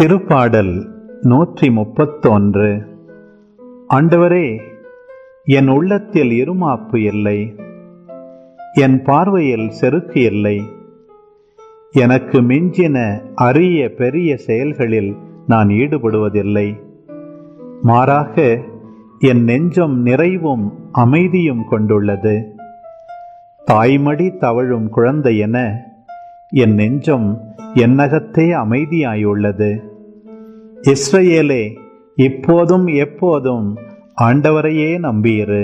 திருப்பாடல் நூற்றி முப்பத்தொன்று. ஆண்டவரே என் உள்ளத்தில் இருமாப்பு இல்லை. என் பார்வையில் செருக்கு இல்லை. எனக்கு மிஞ்சின அரிய பெரிய செயல்களில் நான் ஈடுபடுவதில்லை. மாறாக என் நெஞ்சம் நிறைவும் அமைதியும் கொண்டுள்ளது. தாய்மடி தவழும் குழந்தை என என் நெஞ்சம் என்னகத்தே அமைதியாயுள்ளது. இஸ்ரேலே இப்போதும் எப்போதும் ஆண்டவரையே நம்பியிரு